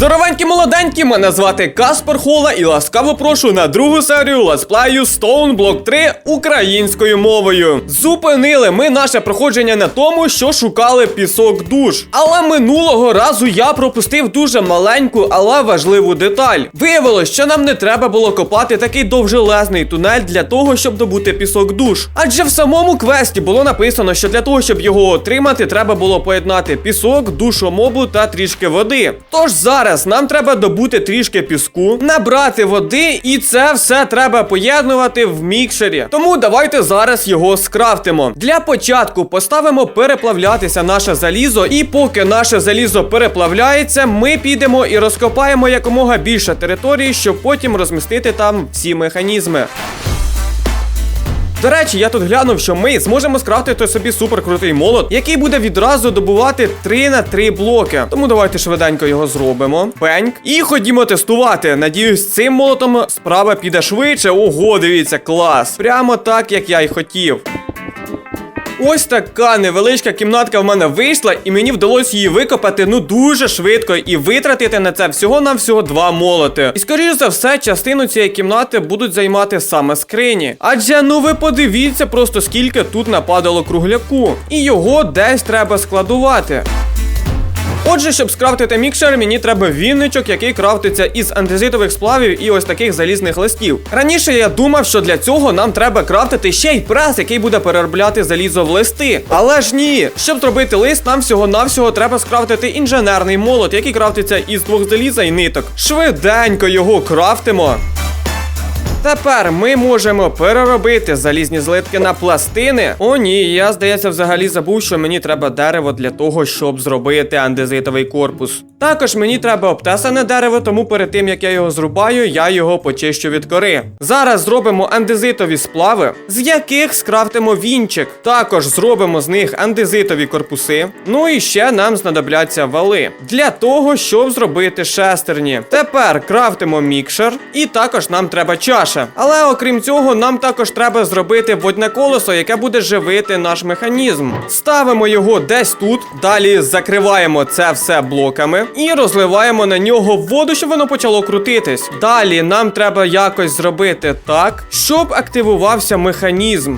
Здоровенькі молоденькі, мене звати Каспер Хола і ласкаво прошу на другу серію летсплею Stone Block 3 українською мовою. Зупинили ми наше проходження на тому, що шукали пісок душ. Але минулого разу я пропустив дуже маленьку, але важливу деталь. Виявилось, що нам не треба було копати такий довжелезний тунель для того, щоб добути пісок душ. Адже в самому квесті було написано, що для того, щоб його отримати, треба було поєднати пісок, душомобу та трішки води. Тож зараз нам треба добути трішки піску, набрати води, і це все треба поєднувати в мікшері. Тому давайте зараз його скрафтимо. Для початку поставимо переплавлятися наше залізо, і поки наше залізо переплавляється, ми підемо і розкопаємо якомога більше території, щоб потім розмістити там всі механізми. До речі, я тут глянув, що ми зможемо скрафтити собі суперкрутий молот, який буде відразу добувати 3 на 3 блоки. Тому давайте швиденько його зробимо. Пеньк. І ходімо тестувати. Надіюсь, цим молотом справа піде швидше. Ого, дивіться, клас. Прямо так, як я й хотів. Ось така невеличка кімнатка в мене вийшла, і мені вдалося її викопати ну дуже швидко і витратити на це всього на всього два молоти. І скоріш за все, частину цієї кімнати будуть займати саме скрині. Адже ну ви подивіться просто скільки тут нападало кругляку, і його десь треба складувати. Отже, щоб скрафтити мікшер, мені треба вінничок, який крафтиться із андезитових сплавів і ось таких залізних листів. Раніше я думав, що для цього нам треба крафтити ще й прес, який буде переробляти залізо в листи. Але ж ні, щоб зробити лист, нам всього-навсього треба скрафтити інженерний молот, який крафтиться із двох заліза і ниток. Швиденько його крафтимо. Тепер ми можемо переробити залізні злитки на пластини. О, ні, я здається, взагалі забув, що мені треба дерево для того, щоб зробити андезитовий корпус. Також мені треба обтесане дерево, тому перед тим як я його зрубаю, я його почищу від кори. Зараз зробимо андезитові сплави, з яких скрафтимо вінчик. Також зробимо з них андезитові корпуси. Ну і ще нам знадобляться вали для того, щоб зробити шестерні. Тепер крафтимо мікшер, і також нам треба чаша. Але окрім цього, нам також треба зробити водне колесо, яке буде живити наш механізм. Ставимо його десь тут. Далі закриваємо це все блоками і розливаємо на нього воду, щоб воно почало крутитись. Далі нам треба якось зробити так, щоб активувався механізм.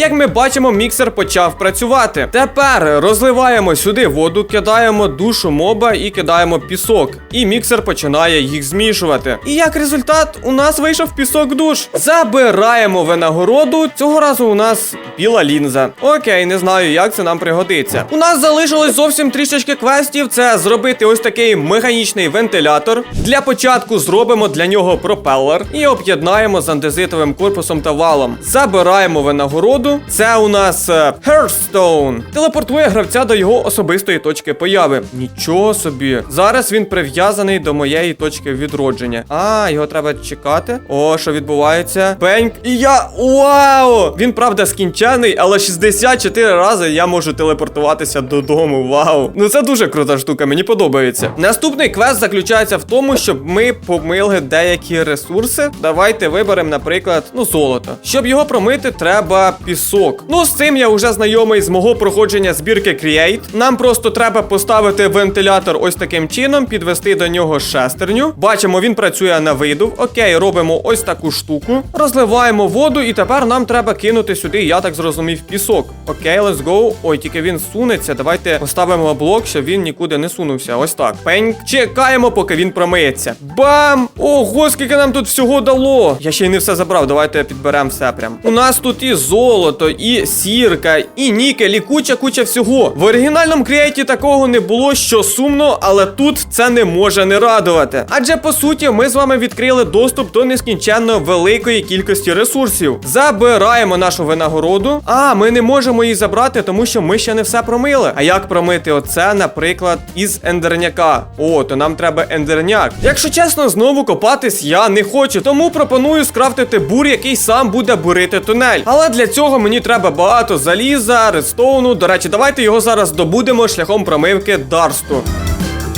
Як ми бачимо, міксер почав працювати. Тепер розливаємо сюди воду, кидаємо душу моба і кидаємо пісок. І міксер починає їх змішувати. І як результат, у нас вийшов пісок душ. Забираємо винагороду. Цього разу у нас біла лінза. Окей, не знаю, як це нам пригодиться. У нас залишилось зовсім трішечки квестів. Це зробити ось такий механічний вентилятор. Для початку зробимо для нього пропелер і об'єднаємо з андезитовим корпусом та валом. Забираємо винагороду. Це у нас е, Hearthstone. Телепортує гравця до його особистої точки появи. Нічого собі. Зараз він прив'язаний до моєї точки відродження. А, його треба чекати. О, що відбувається? Пеньк. І я. Вау! Він правда скінчений, але 64 рази я можу телепортуватися додому. Вау! Ну це дуже крута штука, мені подобається. Наступний квест заключається в тому, щоб ми помили деякі ресурси. Давайте виберемо, наприклад, ну, золото. Щоб його промити, треба пісок. Ну, з цим я вже знайомий з мого проходження збірки Create. Нам просто треба поставити вентилятор ось таким чином, підвести до нього шестерню. Бачимо, він працює на видув. Окей, робимо ось таку штуку. Розливаємо воду, і тепер нам треба кинути сюди, я так зрозумів, пісок. Окей, let's go. Ой, тільки він сунеться. Давайте поставимо блок, щоб він нікуди не сунувся. Ось так. Пеньк. Чекаємо, поки він промиється. Бам! Ого, скільки нам тут всього дало. Я ще й не все забрав. Давайте підберемо все прям. У нас тут і золото, і сірка, і нікель, і куча куча всього. В оригінальному кріаті такого не було, що сумно, але тут це не може не радувати. Адже по суті, ми з вами відкрили доступ до нескінченно великої кількості ресурсів. Забираємо нашу винагороду. А, ми не можемо її забрати, тому що ми ще не все промили. А як промити оце, наприклад, із ендерняка? О, то нам треба ендерняк. Якщо чесно, знову копатись я не хочу, тому пропоную скрафтити бур, який сам буде бурити тунель. Але для цього мені треба багато заліза, редстоуну. До речі, давайте його зараз добудемо шляхом промивки дарсту.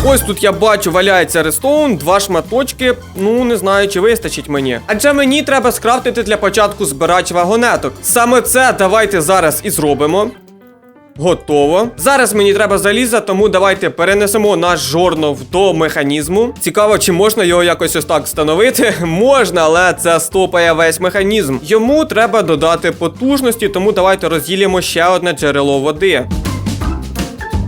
Ось тут я бачу, валяється рестоун, два шматочки. Ну не знаю, чи вистачить мені. Адже мені треба скрафтити для початку збирач вагонеток. Саме це давайте зараз і зробимо. Готово. Зараз мені треба заліза, тому давайте перенесемо наш жорнов до механізму. Цікаво, чи можна його якось ось так встановити? Можна, але це стопає весь механізм. Йому треба додати потужності, тому давайте розділимо ще одне джерело води.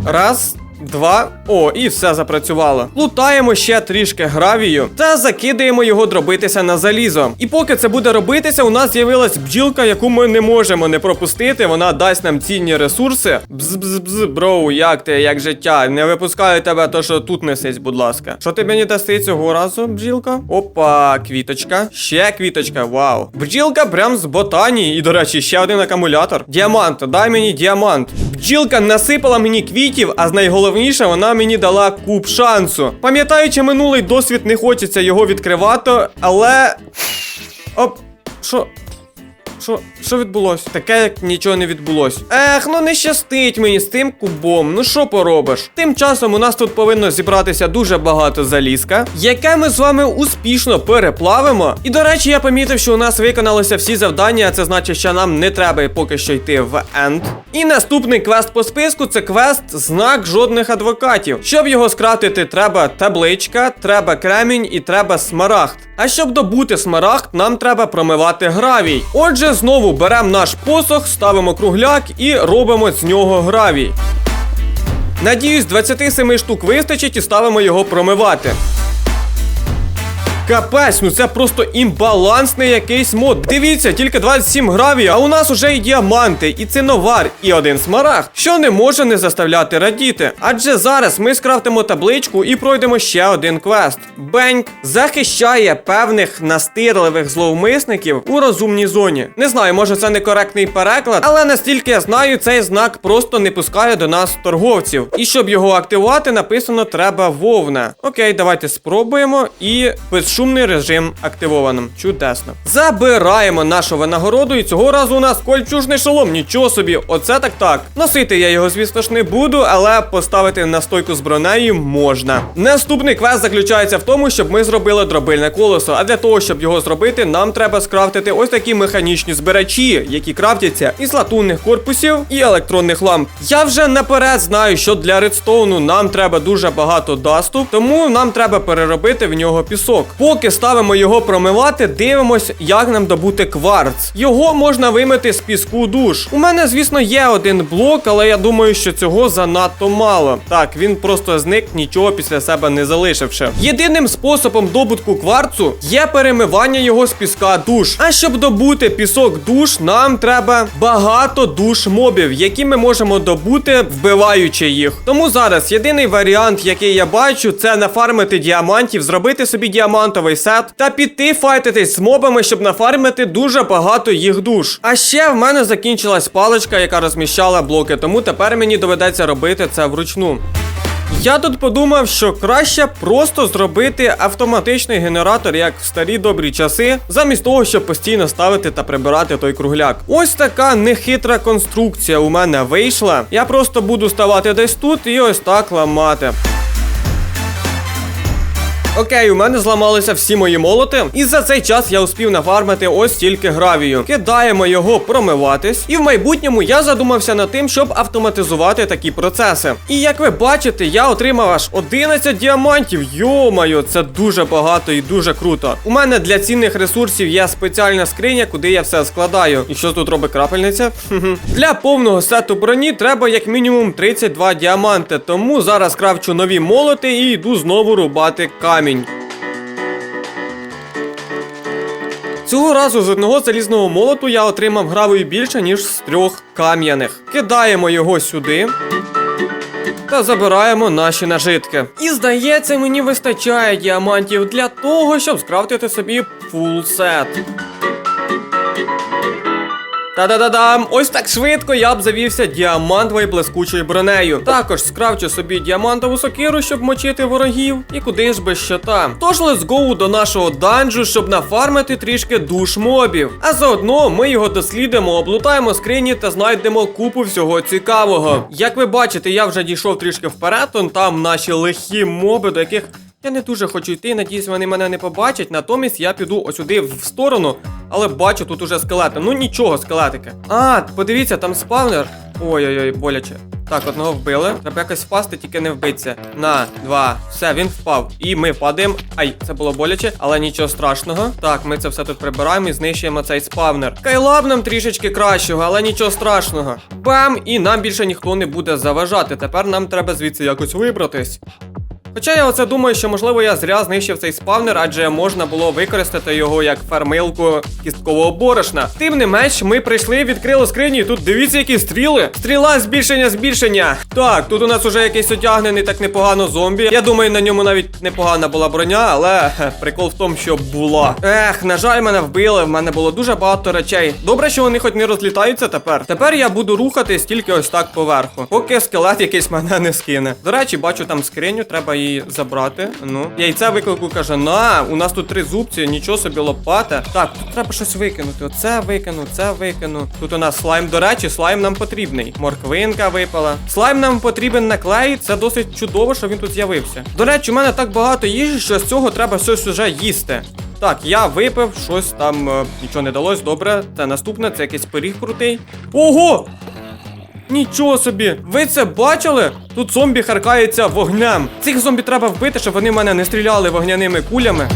Раз. Два. О, і все запрацювало. Лутаємо ще трішки гравію та закидаємо його дробитися на залізо. І поки це буде робитися, у нас з'явилась бджілка, яку ми не можемо не пропустити. Вона дасть нам цінні ресурси. Бз-бз-бз, броу, як ти, як життя? Не випускаю тебе, то що тут несись, будь ласка. Що ти мені даси цього разу, бджілка? Опа, квіточка. Ще квіточка, вау. Бджілка прям з ботанії. І, до речі, ще один акумулятор. Діамант, дай мені діамант. Бджілка насипала мені квітів, а з найголовніше, вона мені дала куб шансу. Пам'ятаючи минулий досвід, не хочеться його відкривати, але. Оп, що? Що, що відбулося? Таке, як нічого не відбулося. Ех, ну не щастить мені з тим кубом. Ну що поробиш? Тим часом у нас тут повинно зібратися дуже багато залізка, яке ми з вами успішно переплавимо. І до речі, я помітив, що у нас виконалися всі завдання, а це значить, що нам не треба поки що йти в енд. І наступний квест по списку це квест знак жодних адвокатів. Щоб його скрафтити, треба табличка, треба кремінь і треба смарагд. А щоб добути смарагд, нам треба промивати гравій. Отже, знову беремо наш посох, ставимо кругляк і робимо з нього гравій. Надіюсь, 27 штук вистачить і ставимо його промивати. Капець, ну це просто імбалансний якийсь мод. Дивіться, тільки 27 гравій, а у нас уже і діаманти, і циновар, і один смарагд, що не може не заставляти радіти. Адже зараз ми скрафтимо табличку і пройдемо ще один квест. Бенк захищає певних настирливих зловмисників у розумній зоні. Не знаю, може це некоректний переклад, але настільки я знаю, цей знак просто не пускає до нас торговців. І щоб його активувати, написано треба вовна. Окей, давайте спробуємо і безшумний режим активовано. Чудесно. Забираємо нашу винагороду, і цього разу у нас кольчужний шолом. Нічого собі, оце так так. Носити я його, звісно ж, не буду, але поставити на стойку з бронею можна. Наступний квест заключається в тому, щоб ми зробили дробильне колесо. А для того, щоб його зробити, нам треба скрафтити ось такі механічні збирачі, які крафтяться із латунних корпусів і електронних ламп. Я вже наперед знаю, що для редстоуну нам треба дуже багато дасту, тому нам треба переробити в нього пісок. Поки ставимо його промивати, дивимось, як нам добути кварц. Його можна вимити з піску душ. У мене, звісно, є один блок, але я думаю, що цього занадто мало. Так, він просто зник, нічого після себе не залишивши. Єдиним способом добутку кварцу є перемивання його з піска душ. А щоб добути пісок душ, нам треба багато душ мобів, які ми можемо добути, вбиваючи їх. Тому зараз єдиний варіант, який я бачу, це нафармити діамантів, зробити собі діамантовий сет та піти файтитись з мобами, щоб нафармити дуже багато їх душ. А ще в мене закінчилась паличка, яка розміщала блоки, тому тепер мені доведеться робити це вручну. Я тут подумав, що краще просто зробити автоматичний генератор, як в старі добрі часи, замість того, щоб постійно ставити та прибирати той кругляк. Ось така нехитра конструкція у мене вийшла. Я просто буду ставати десь тут і ось так ламати. Окей, у мене зламалися всі мої молоти, і за цей час я успів нафармити ось тільки гравію. Кидаємо його промиватись, і в майбутньому я задумався над тим, щоб автоматизувати такі процеси. І як ви бачите, я отримав аж 11 діамантів. Йомаю, це дуже багато і дуже круто. У мене для цінних ресурсів є спеціальна скриня, куди я все складаю. І що тут робить крапельниця? Для повного сету броні треба як мінімум 32 діаманти. Тому зараз кравчу нові молоти і йду знову рубати камінь. Цього разу з одного залізного молоту я отримав гравою більше, ніж з трьох кам'яних. Кидаємо його сюди. Та забираємо наші нажитки. І здається, мені вистачає діамантів для того, щоб скрафтити собі фул сет. Та-да-да-дам! Ось так швидко я б завівся діамантовою блискучою бронею. Також скрафчу собі діамантову сокиру, щоб мочити ворогів. І куди ж без щота. Тож let's go до нашого данжу, щоб нафармити трішки душ мобів. А заодно ми його дослідимо, облутаємо скрині та знайдемо купу всього цікавого. Як ви бачите, я вже дійшов трішки вперед, он там наші лихі моби, до яких Я не дуже хочу йти, надіюсь, вони мене не побачать. Натомість я піду ось сюди в сторону, але бачу тут уже скелети. Ну нічого, скелетики. А, подивіться, там спавнер. Ой-ой-ой, боляче. Так, одного вбили. Треба якось впасти, тільки не вбитися. На, два. Все, він впав. І ми падаємо. Ай, це було боляче, але нічого страшного. Так, ми це все тут прибираємо і знищуємо цей спавнер. Кайлаб нам трішечки кращого, але нічого страшного. Бам! І нам більше ніхто не буде заважати. Тепер нам треба звідси якось вибратись. Хоча я оце думаю, що можливо я зря знищив цей спавнер, адже можна було використати його як фармилку кісткового борошна. Тим не менш, ми прийшли, відкрили скрині, і тут дивіться, які стріли. Стріла, збільшення, збільшення. Так, тут у нас уже якийсь одягнений так непогано зомбі. Я думаю, на ньому навіть непогана була броня, але прикол в тому, що була. Ех, на жаль, мене вбили. В мене було дуже багато речей. Добре, що вони хоч не розлітаються тепер. Тепер я буду рухатись тільки ось так поверху. Поки скелет якийсь мене не скине. До речі, бачу там скриню, треба її забрати. Ну, яйце виклику каже: на, у нас тут три зубці, нічого собі лопата. Так, тут треба щось викинути. Оце викину, це викину. Тут у нас слайм, до речі, слайм нам потрібний. Морквинка випала. Слайм нам потрібен на клей. Це досить чудово, що він тут з'явився. До речі, у мене так багато їжі, що з цього треба щось уже їсти. Так, я випив, щось там е, нічого не далось. Добре, це наступне, це якийсь пиріг крутий. Ого! Нічого собі, ви це бачили? Тут зомбі харкаються вогнем. Цих зомбі треба вбити, щоб вони в мене не стріляли вогняними кулями.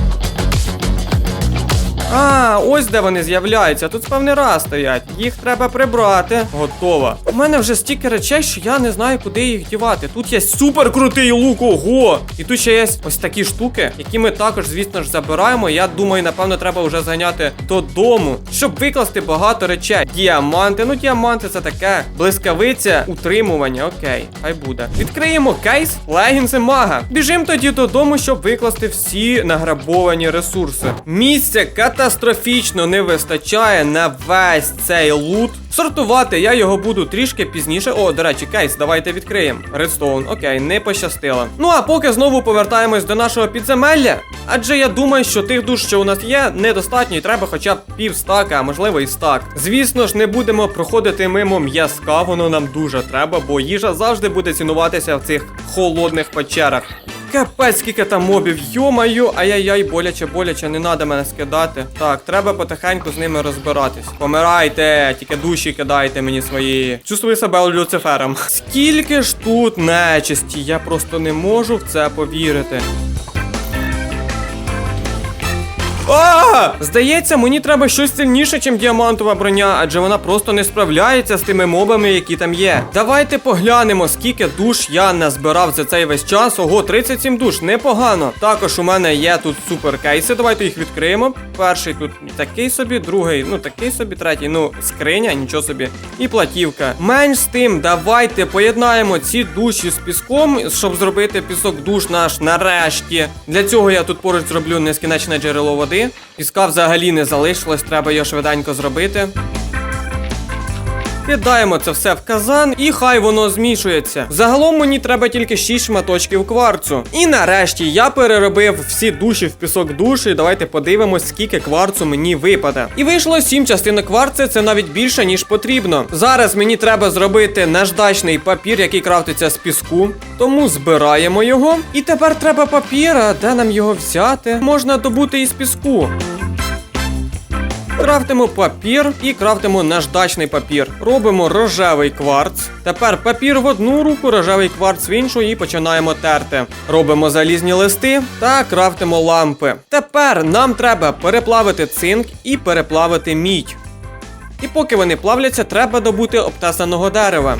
А, ось де вони з'являються. Тут спавнера стоять. Їх треба прибрати. Готово. У мене вже стільки речей, що я не знаю, куди їх дівати. Тут є супер крутий лук, ого! І тут ще є ось такі штуки, які ми також, звісно ж, забираємо. Я думаю, напевно, треба вже зганяти додому, щоб викласти багато речей. Діаманти, ну діаманти це таке. Блискавиця, утримування, окей, хай буде. Відкриємо кейс, легінси мага. Біжимо тоді додому, щоб викласти всі награбовані ресурси. Місця катастрофічно не вистачає на весь цей лут. Сортувати я його буду трішки пізніше. О, до речі, кейс, давайте відкриємо. Редстоун, окей, не пощастило. Ну а поки знову повертаємось до нашого підземелля. Адже я думаю, що тих душ, що у нас є, недостатньо, і треба хоча б пів стака, а можливо і стак. Звісно ж, не будемо проходити мимо м'язка, воно нам дуже треба, бо їжа завжди буде цінуватися в цих холодних печерах. Капець, скільки там мобів, йомаю, ай-яй-яй, боляче, боляче, не треба мене скидати. Так, треба потихеньку з ними розбиратись. Помирайте, тільки душі кидайте мені свої. Чувствую себе Люцифером. Скільки ж тут нечисті, я просто не можу в це повірити. А! Здається, мені треба щось сильніше, ніж діамантова броня, адже вона просто не справляється з тими мобами, які там є. Давайте поглянемо, скільки душ я назбирав за цей весь час. Ого, 37 душ, непогано. Також у мене є тут суперкейси. Давайте їх відкриємо. Перший тут такий собі, другий, ну такий собі, третій, ну, скриня, нічого собі. І платівка. Менш з тим, давайте поєднаємо ці душі з піском, щоб зробити пісок душ наш нарешті. Для цього я тут поруч зроблю нескінченне джерело води. Піска взагалі не залишилось, треба його швиденько зробити. Кидаємо це все в казан, і хай воно змішується. Загалом мені треба тільки 6 шматочків кварцу. І нарешті я переробив всі душі в пісок душі. Давайте подивимось, скільки кварцу мені випаде. І вийшло 7 частинок кварци, це навіть більше, ніж потрібно. Зараз мені треба зробити наждачний папір, який крафтиться з піску. Тому збираємо його. І тепер треба папір, а де нам його взяти? Можна добути із піску. Крафтимо папір і крафтимо наждачний папір. Робимо рожевий кварц. Тепер папір в одну руку, рожевий кварц в іншу і починаємо терти. Робимо залізні листи та крафтимо лампи. Тепер нам треба переплавити цинк і переплавити мідь. І поки вони плавляться, треба добути обтесаного дерева.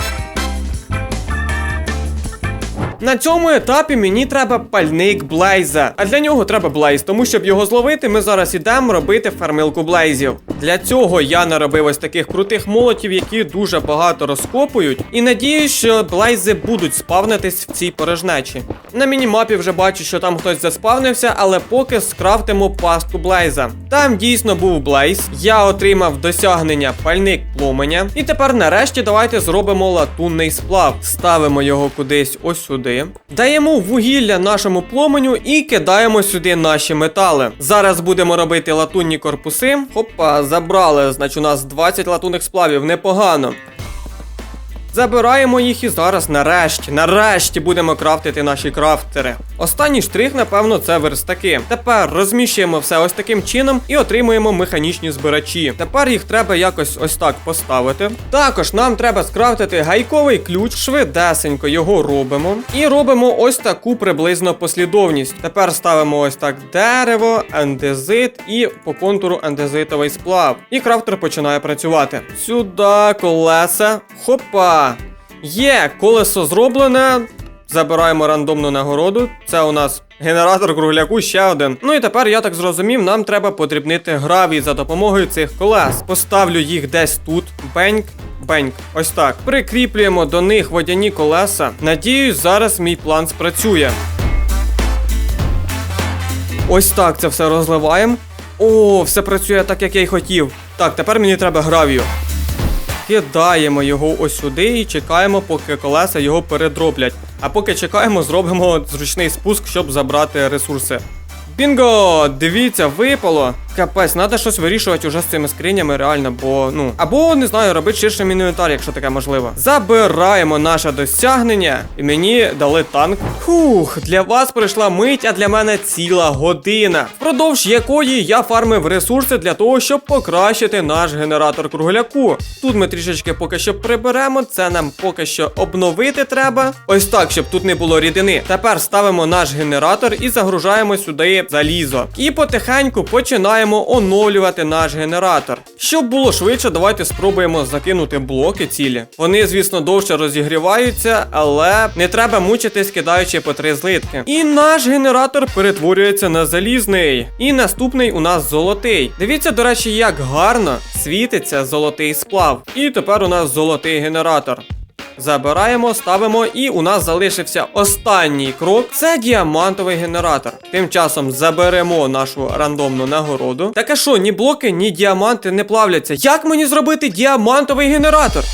На цьому етапі мені треба пальник Блейза. А для нього треба Блейз, тому щоб його зловити, ми зараз ідемо робити фармилку Блейзів. Для цього я наробив ось таких крутих молотів, які дуже багато розкопують. І надіюсь, що Блейзи будуть спавнитись в цій порожнечі. На мінімапі вже бачу, що там хтось заспавнився, але поки скрафтимо пастку Блейза. Там дійсно був Блейз. Я отримав досягнення пальник пломеня. І тепер нарешті давайте зробимо латунний сплав. Ставимо його кудись ось сюди. Даємо вугілля нашому пломеню і кидаємо сюди наші метали. Зараз будемо робити латунні корпуси. Хопа, забрали. Значить, у нас 20 латунних сплавів, непогано. Забираємо їх і зараз нарешті, нарешті будемо крафтити наші крафтери. Останній штрих, напевно, це верстаки. Тепер розміщуємо все ось таким чином і отримуємо механічні збирачі. Тепер їх треба якось ось так поставити. Також нам треба скрафтити гайковий ключ, швидесенько його робимо. І робимо ось таку приблизно послідовність. Тепер ставимо ось так дерево, андезит і по контуру андезитовий сплав. І крафтер починає працювати. Сюди колеса. Хопа! Є, колесо зроблене. Забираємо рандомну нагороду. Це у нас генератор кругляку ще один. Ну і тепер я так зрозумів, нам треба подрібнити гравій за допомогою цих колес. Поставлю їх десь тут. Беньк. Беньк, ось так. Прикріплюємо до них водяні колеса. Надіюсь, зараз мій план спрацює. Ось так це все розливаємо. О, все працює так, як я й хотів. Так, тепер мені треба гравію. Кидаємо його ось сюди і чекаємо, поки колеса його передроблять. А поки чекаємо, зробимо зручний спуск, щоб забрати ресурси. Бінго! Дивіться, випало. Капець, треба щось вирішувати уже з цими скринями, реально, бо ну. Або не знаю, робити ширшим інвентар, якщо таке можливо. Забираємо наше досягнення, і мені дали танк. Фух, для вас пройшла мить, а для мене ціла година, впродовж якої я фармив ресурси для того, щоб покращити наш генератор кругляку. Тут ми трішечки поки що приберемо, це нам поки що обновити треба. Ось так, щоб тут не було рідини. Тепер ставимо наш генератор і загружаємо сюди залізо. І потихеньку починаємо оновлювати наш генератор. Щоб було швидше, давайте спробуємо закинути блоки цілі. Вони, звісно, довше розігріваються, але не треба мучитись, кидаючи по три злитки. І наш генератор перетворюється на залізний. І наступний у нас золотий. Дивіться, до речі, як гарно світиться золотий сплав. І тепер у нас золотий генератор. Забираємо, ставимо, і у нас залишився останній крок. Це діамантовий генератор. Тим часом заберемо нашу рандомну нагороду. Таке що, ні блоки, ні діаманти не плавляться. Як мені зробити діамантовий генератор?